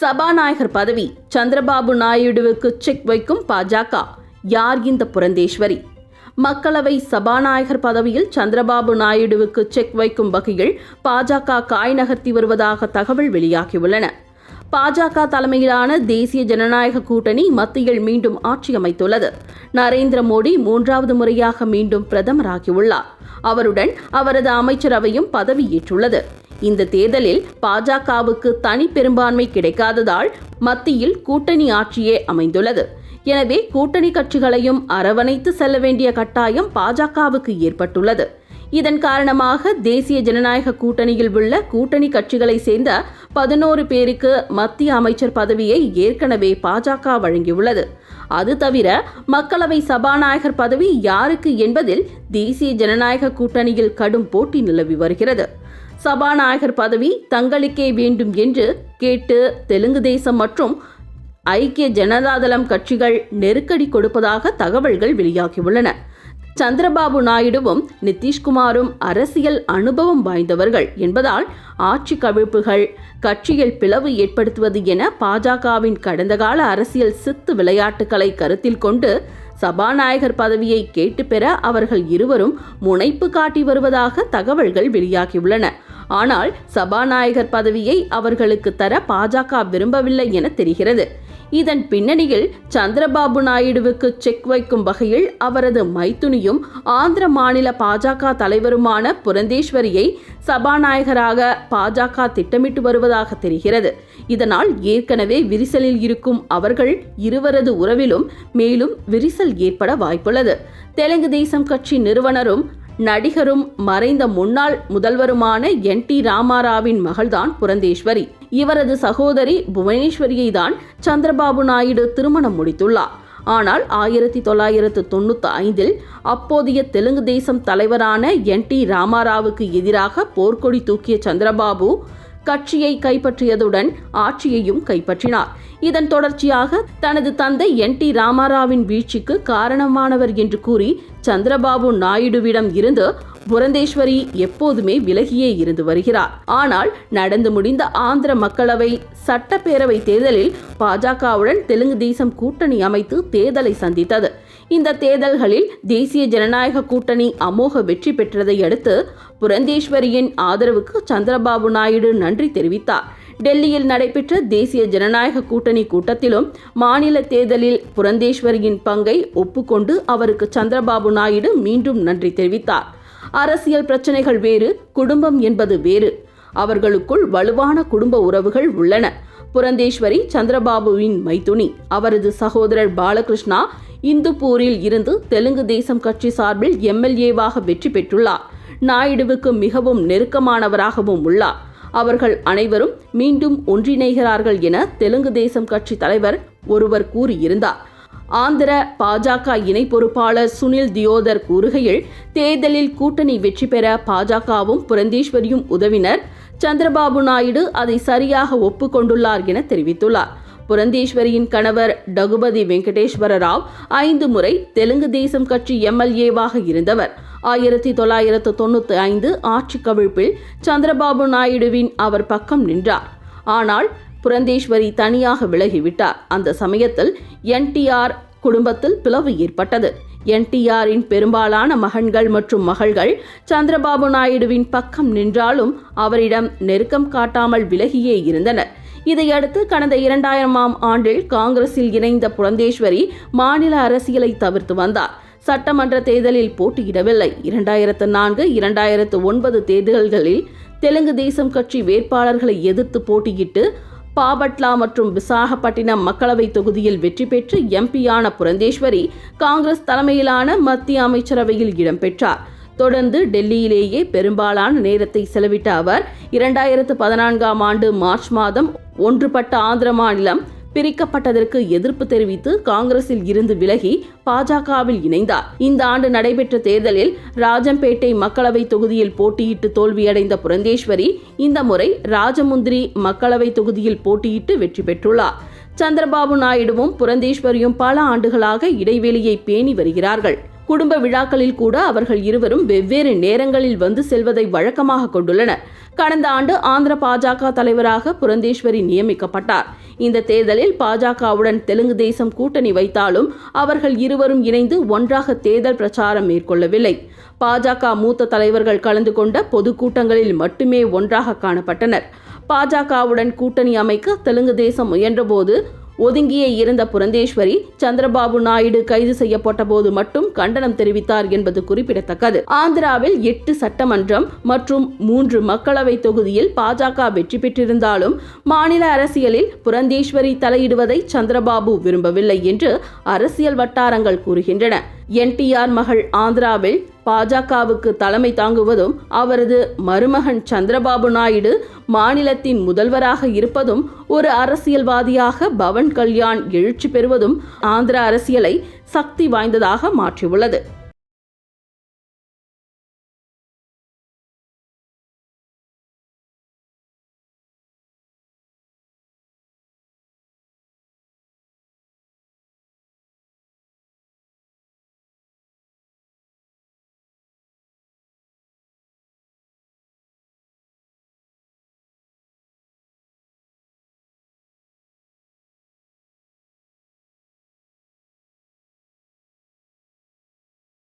சபாநாயகர் பதவி சந்திரபாபு நாயுடுவுக்கு செக் வைக்கும் பாஜக. யார் இந்த புரந்தேஸ்வரி? மக்களவை சபாநாயகர் பதவியில் சந்திரபாபு நாயுடுவுக்கு செக் வைக்கும் வகையில் பாஜக காய் நகர்த்தி வருவதாக தகவல் வெளியாகியுள்ளன. பாஜக தலைமையிலான தேசிய ஜனநாயக கூட்டணி மத்தியில் மீண்டும் ஆட்சி அமைத்துள்ளது. நரேந்திர மோடி மூன்றாவது முறையாக மீண்டும் பிரதமராகியுள்ளார். அவருடன் அவரது அமைச்சரவையும் பதவியேற்றுள்ளது. இந்த தேர்தலில் பாஜகவுக்கு தனி பெரும்பான்மை கிடைக்காததால் மத்தியில் கூட்டணி ஆட்சியே அமைந்துள்ளது. எனவே கூட்டணி கட்சிகளையும் அரவணைத்து செல்ல வேண்டிய கட்டாயம் பாஜகவுக்கு ஏற்பட்டுள்ளது. இதன் காரணமாக தேசிய ஜனநாயக கூட்டணியில் உள்ள கூட்டணி கட்சிகளை சேர்ந்த பதினோரு பேருக்கு மத்திய அமைச்சர் பதவியை ஏற்கனவே பாஜக வழங்கியுள்ளது. அது தவிர மக்களவை சபாநாயகர் பதவி யாருக்கு என்பதில் தேசிய ஜனநாயக கூட்டணியில் கடும் போட்டி நிலவி வருகிறது. சபாநாயகர் பதவி தங்களுக்கே வேண்டும் என்று கேட்டு தெலுங்கு தேசம் மற்றும் ஐக்கிய ஜனதாதளம் கட்சிகள் நெருக்கடி கொடுப்பதாக தகவல்கள் வெளியாகியுள்ளன. சந்திரபாபு நாயுடுவும் நிதிஷ்குமாரும் அரசியல் அனுபவம் வாய்ந்தவர்கள் என்பதால் ஆட்சி கவிழ்ப்புகள் கட்சியில் பிளவு ஏற்படுத்துவது என பாஜகவின் கடந்த கால அரசியல் சித்து விளையாட்டுகளை கருத்தில் கொண்டு சபாநாயகர் பதவியை கேட்டு பெற அவர்கள் இருவரும் முனைப்பு காட்டி வருவதாக தகவல்கள் வெளியாகியுள்ளன. ஆனால் சபாநாயகர் பதவியை அவர்களுக்கு தர பாஜக விரும்பவில்லை என தெரிகிறது. இதன் பின்னணியில் சந்திரபாபு நாயுடுவுக்கு செக் வைக்கும் வகையில் அவரது மைத்துனியும் ஆந்திர மாநில பாஜக தலைவருமான புரந்தேஸ்வரியை சபாநாயகராக பாஜக திட்டமிட்டு வருவதாக தெரிகிறது. இதனால் ஏற்கனவே விரிசலில் இருக்கும் அவர்கள் இருவரது உறவிலும் மேலும் விரிசல் ஏற்பட வாய்ப்புள்ளது. தெலுங்கு தேசம் கட்சி நிறுவனரும் நடிகரும் மறைந்த முன்னாள் முதல்வருமான என் டி ராமாராவின் மகள்தான் புரந்தேஸ்வரி. இவரது சகோதரி புவனேஸ்வரியை தான் சந்திரபாபு நாயுடு திருமணம் முடித்துள்ளார். ஆனால் ஆயிரத்தி தொள்ளாயிரத்து தொண்ணூற்றி ஐந்தில் அப்போதைய தெலுங்கு தேசம் தலைவரான என் டி ராமாராவுக்கு எதிராக போர்க்கொடி தூக்கிய சந்திரபாபு கட்சியை கைப்பற்றியதுடன் ஆட்சியையும் கைப்பற்றினார். இதன் தொடர்ச்சியாக தனது தந்தை என் டி ராமாராவின் வீழ்ச்சிக்கு காரணமானவர் என்று கூறி சந்திரபாபு நாயுடுவிடம் இருந்து புரந்தேஸ்வரி எப்போதுமே விலகியே இருந்து வருகிறார். ஆனால் நடந்து முடிந்த ஆந்திர மக்களவை சட்டப்பேரவை தேர்தலில் பாஜகவுடன் தெலுங்கு தேசம் கூட்டணி அமைத்து தேர்தலை சந்தித்தது. இந்த தேர்தல்களில் தேசிய ஜனநாயக கூட்டணி அமோக வெற்றி பெற்றதை அடுத்து புரந்தேஸ்வரியின் ஆதரவுக்கு சந்திரபாபு நாயுடு நன்றி தெரிவித்தார். டெல்லியில் நடைபெற்ற தேசிய ஜனநாயக கூட்டணி கூட்டத்திலும் மாநில தேர்தலில் புரந்தேஸ்வரியின் பங்கை ஒப்புக்கொண்டு அவருக்கு சந்திரபாபு நாயுடு மீண்டும் நன்றி தெரிவித்தார். அரசியல் பிரச்சனைகள் வேறு குடும்பம் என்பது வேறு. அவர்களுக்குள் வலுவான குடும்ப உறவுகள் உள்ளன. புரந்தேஸ்வரி சந்திரபாபுவின் மைத்துனி அவரது சகோதரர் பாலகிருஷ்ணா இந்துப்பூரில் இருந்து தெலுங்கு தேசம் கட்சி சார்பில் எம்எல்ஏவாக வெற்றி பெற்றுள்ளார். நாயுடுவுக்கு மிகவும் நெருக்கமானவராகவும் உள்ளார். அவர்கள் அனைவரும் மீண்டும் ஒன்றிணைகிறார்கள் என தெலுங்கு தேசம் கட்சி தலைவர் ஒருவர் கூறியிருந்தார். ஆந்திர பாஜக இணை பொறுப்பாளர் சுனில் தியோதர் கூறுகையில் தேர்தலில் கூட்டணி வெற்றி பெற பாஜகவும் புரந்தேஸ்வரியும் உதவினர். சந்திரபாபு நாயுடு அதை சரியாக ஒப்புக்கொண்டுள்ளார் என தெரிவித்துள்ளார். புரந்தேஸ்வரியின் கணவர் டகுபதி வெங்கடேஸ்வர ராவ் ஐந்து முறை தெலுங்கு தேசம் கட்சி எம்எல்ஏவாக இருந்தவர். ஆயிரத்தி தொள்ளாயிரத்து தொண்ணூற்றி ஐந்து ஆட்சி கவிழ்ப்பில் சந்திரபாபு நாயுடுவின் அவர் பக்கம் நின்றார். ஆனால் புரந்தேஸ்வரி தனியாக விலகிவிட்டார். அந்த சமயத்தில் என்டிஆர் குடும்பத்தில் பிளவு ஏற்பட்டது. என்டிஆரின் பெரும்பாலான மகன்கள் மற்றும் மகள்கள் சந்திரபாபு நாயுடுவின் பக்கம் நின்றாலும் அவரிடம் நெருக்கம் காட்டாமல் விலகியே இருந்தனர். இதையடுத்து கடந்த இரண்டாயிரமாம் ஆண்டில் காங்கிரஸில் இணைந்த புலந்தேஸ்வரி மாநில அரசியலை தவிர்த்து வந்தார். சட்டமன்ற தேர்தலில் போட்டியிடவில்லை. இரண்டாயிரத்து நான்கு இரண்டாயிரத்து ஒன்பது தேர்தல்களில் தெலுங்கு தேசம் கட்சி வேட்பாளர்களை எதிர்த்து போட்டியிட்டு பாபட்லா மற்றும் விசாகப்பட்டினம் மக்களவை தொகுதியில் வெற்றி பெற்று எம்பியான புரந்தேஸ்வரி காங்கிரஸ் தலைமையிலான மத்திய அமைச்சரவையில் இடம்பெற்றார் தொடர்ந்து டெல்லியிலேயே பெரும்பாலான நேரத்தை செலவிட்ட அவர் இரண்டாயிரத்து பதினான்காம் ஆண்டு மார்ச் மாதம் ஒன்றுபட்ட ஆந்திர மாநிலம் பிரிக்கப்பட்டதற்கு எதிர்ப்பு தெரிவித்து காங்கிரஸில் இருந்து விலகி பாஜகவில் இணைந்தார். இந்த ஆண்டு நடைபெற்ற தேர்தலில் ராஜம்பேட்டை மக்களவை தொகுதியில் போட்டியிட்டு தோல்வியடைந்த புரந்தேஸ்வரி இந்த முறை ராஜமுந்திரி மக்களவை தொகுதியில் போட்டியிட்டு வெற்றி பெற்றுள்ளார். சந்திரபாபு நாயுடுவும் புரந்தேஸ்வரியும் பல ஆண்டுகளாக இடைவெளியை பேணி வருகிறார்கள். குடும்ப விழாக்களில் கூட அவர்கள் இருவரும் வெவ்வேறு நேரங்களில் வந்து செல்வதை வழக்கமாக கொண்டுள்ளனர். கடந்த ஆண்டு ஆந்திர பாஜக தலைவராக புரந்தேஸ்வரி நியமிக்கப்பட்டார். இந்த தேர்தலில் பாஜகவுடன் தெலுங்கு தேசம் கூட்டணி வைத்தாலும் அவர்கள் இருவரும் இணைந்து ஒன்றாக தேர்தல் பிரச்சாரம் மேற்கொள்ளவில்லை. பாஜக மூத்த தலைவர்கள் கலந்து கொண்ட பொதுக்கூட்டங்களில் மட்டுமே ஒன்றாக காணப்பட்டனர். பாஜகவுடன் கூட்டணி அமைக்க தெலுங்கு தேசம் முயன்றபோது ஒதுங்கியே இருந்த புரந்தேஸ்வரி சந்திரபாபு நாயுடு கைது செய்யப்பட்ட போது மட்டும் கண்டனம் தெரிவித்தார் என்பது குறிப்பிடத்தக்கது. ஆந்திராவில் எட்டு சட்டமன்றம் மற்றும் மூன்று மக்களவை தொகுதியில் பாஜக வெற்றி பெற்றிருந்தாலும் மாநில அரசியலில் புரந்தேஸ்வரி தலையிடுவதை சந்திரபாபு விரும்பவில்லை என்று அரசியல் வட்டாரங்கள் கூறுகின்றன. என்டிஆர் மகள் ஆந்திராவில் பாஜகவுக்கு தலைமை தாங்குவதும் அவரது மருமகன் சந்திரபாபு நாயுடு மாநிலத்தின் முதல்வராக இருப்பதும் ஒரு அரசியல்வாதியாக பவன் கல்யாண் எழுச்சி பெறுவதும் ஆந்திர அரசியலை சக்தி வாய்ந்ததாக மாற்றியுள்ளது.